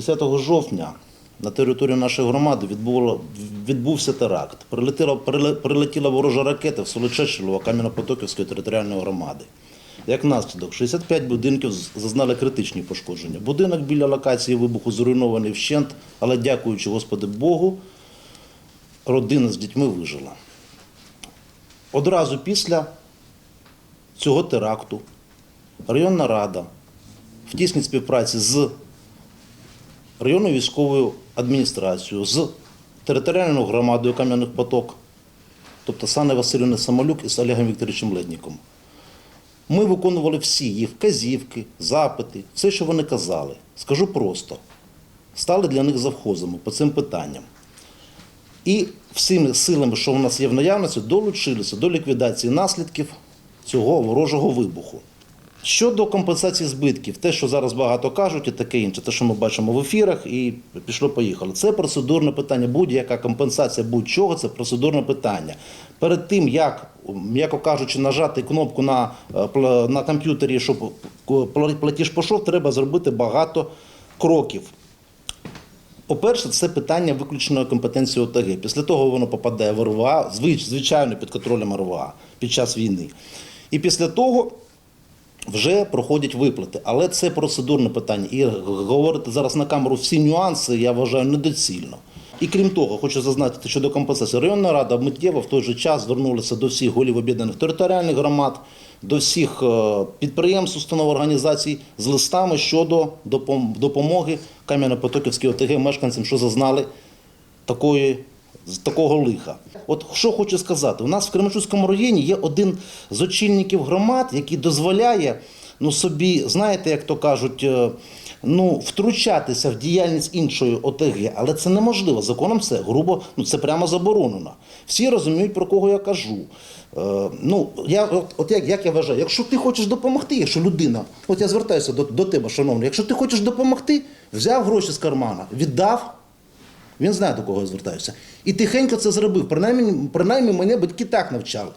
10 жовтня на території нашої громади відбувся теракт. Прилетіла, приле- прилетіла ворожа ракета в село Чешилово Кам'янопотоківської територіальної громади. Як наслідок, 65 будинків зазнали критичні пошкодження. Будинок біля локації вибуху зруйнований вщент, але дякуючи Господи Богу, родина з дітьми вижила. Одразу після цього теракту районна рада в тісній співпраці з районною військовою адміністрацією, з територіальною громадою Кам'яних Поток, тобто з Анною Самолюк і з Олегом Вікторовичем Ледніком. Ми виконували всі їх вказівки, запити, все, що вони казали. Скажу просто, стали для них завхозами по цим питанням. І всіми силами, що в нас є в наявності, долучилися до ліквідації наслідків цього ворожого вибуху. Щодо компенсації збитків, те, що зараз багато кажуть, і таке інше, те, що ми бачимо в ефірах, і пішло-поїхало. Це процедурне питання. Будь-яка компенсація будь-чого це процедурне питання. Перед тим, як, м'яко кажучи, нажати кнопку на, е, на комп'ютері, щоб платіж пішов, треба зробити багато кроків. По-перше, це питання виключеної компетенції ОТГ. Після того воно попадає в РВА, звичайно, під контролем РВА під час війни. І після того вже проходять виплати. Але це процедурне питання. І говорити зараз на камеру всі нюанси, я вважаю, недоцільно. І крім того, хочу зазначити щодо компенсації. Районна рада миттєво в той же час звернулася до всіх голів об'єднаних територіальних громад, до всіх е, підприємств, установ організацій з листами щодо допомоги Кам'яно-Потоківській ОТГ мешканцям, що зазнали такої, з такого лиха. От що хочу сказати, у нас в Кременчуцькому районі є один з очільників громад, який дозволяє ну, собі, знаєте, як то кажуть, е, ну, втручатися в діяльність іншої ОТГ, але це неможливо. Законом це грубо, ну це прямо заборонено. Всі розуміють, про кого я кажу. Е, ну, я, от, от як, як я вважаю, якщо ти хочеш допомогти, якщо людина, от я звертаюся до, до тебе, шановний, якщо ти хочеш допомогти, взяв гроші з кармана, віддав. Він знає, до кого я звертаюся. І тихенько це зробив. Принаймні, принаймні мене батьки так навчали.